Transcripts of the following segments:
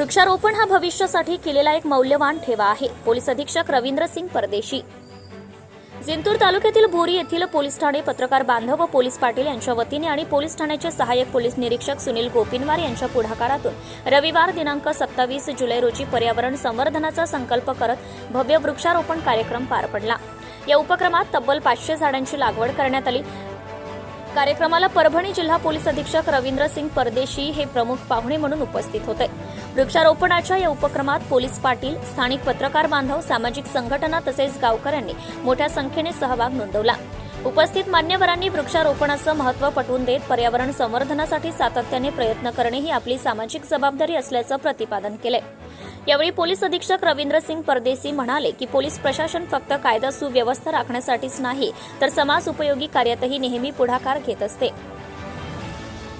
वृक्षारोपण हा भविष्यासाठी केलेला एक मौल्यवान ठेवा आहे. पोलीस अधीक्षक रवींद्र सिंग परदेशी. जिंतूर तालुक्यातील बोरी येथील पोलीस ठाणे पत्रकार बांधव व पोलीस पाटील यांच्या वतीने आणि पोलीस ठाण्याचे सहाय्यक पोलीस निरीक्षक सुनील गोपिनवार यांच्या पुढाकारातून रविवार दिनांक सत्तावीस जुलै रोजी पर्यावरण संवर्धनाचा संकल्प करत भव्य वृक्षारोपण कार्यक्रम पार पडला. या उपक्रमात तब्बल पाचशे झाडांची लागवड करण्यात आली. कार्यक्रमाला परभणी जिल्हा पोलीस अधीक्षक रवींद्र सिंग परदेशी हे प्रमुख पाहुणे म्हणून उपस्थित होते. वृक्षारोपणाच्या या उपक्रमात पोलीस पाटील स्थानिक पत्रकार बांधव सामाजिक संघटना तसेच गावकऱ्यांनी मोठ्या संख्येने सहभाग नोंदवला. उपस्थित मान्यवरांनी वृक्षारोपणाचं महत्त्व पटवून देत पर्यावरण संवर्धनासाठी सातत्याने प्रयत्न करणे ही आपली सामाजिक जबाबदारी असल्याचं प्रतिपादन केले. यावेळी पोलीस अधीक्षक रवींद्र सिंग परदेसी म्हणाले की पोलीस प्रशासन फक्त कायदा सुव्यवस्था राखण्यासाठीच नाही तर समाज उपयोगी कार्यातही नेहमी पुढाकार घेत असते.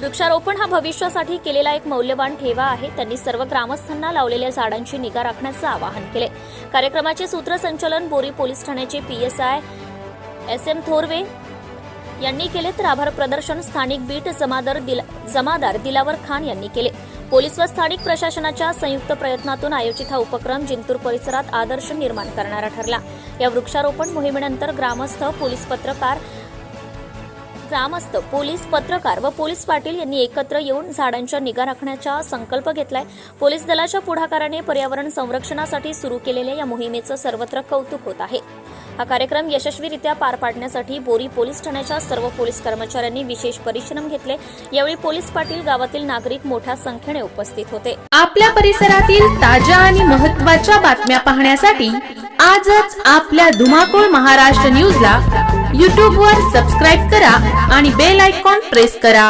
वृक्षारोपण हा भविष्यासाठी केलेला एक मौल्यवान ठेवा आहे. त्यांनी सर्व ग्रामस्थांना लावलेल्या झाडांची निगा राखण्याचं आवाहन केले. कार्यक्रमाचे सूत्रसंचालन बोरी पोलीस ठाण्याचे पीएसआय एस एम थोरवे यांनी केले तर आभार प्रदर्शन स्थानिक बीट जमादार दिल जमादार दिलावर खान यांनी केले. पोलीस व स्थानिक प्रशासनाच्या संयुक्त प्रयत्नातून आयोजित हा उपक्रम जिंतूर परिसरात आदर्श निर्माण करणारा ठरला. या वृक्षारोपण मोहिमेनंतर ग्रामस्थ पोलीस पत्रकार ग्रामस्थ पोलीस पत्रकार व पोलीस पाटील यांनी एकत्र येऊन झाडांच्या निगा राखण्याचा संकल्प घेतलाय. पोलीस दलाच्या पुढाकाराने पर्यावरण संरक्षणासाठी सुरू केलेल्या या मोहिमेचं सर्वत्र कौतुक होत आहे. हा कार्यक्रम यशस्वीरित्या पार पाडण्यासाठी बोरी पोलीस ठाण्याच्या सर्व पोलीस कर्मचाऱ्यांनी विशेष परिश्रम घेतले. यावेळी पोलीस पाटील गावातील नागरिक मोठ्या संख्येने उपस्थित होते. आपल्या परिसरातील ताज्या आणि महत्त्वाच्या बातम्या पाहण्यासाठी आजच आपल्या धुमाकूळ महाराष्ट्र न्यूजला यूट्यूबवर सबस्क्राईब करा आणि बेल आयकॉन प्रेस करा.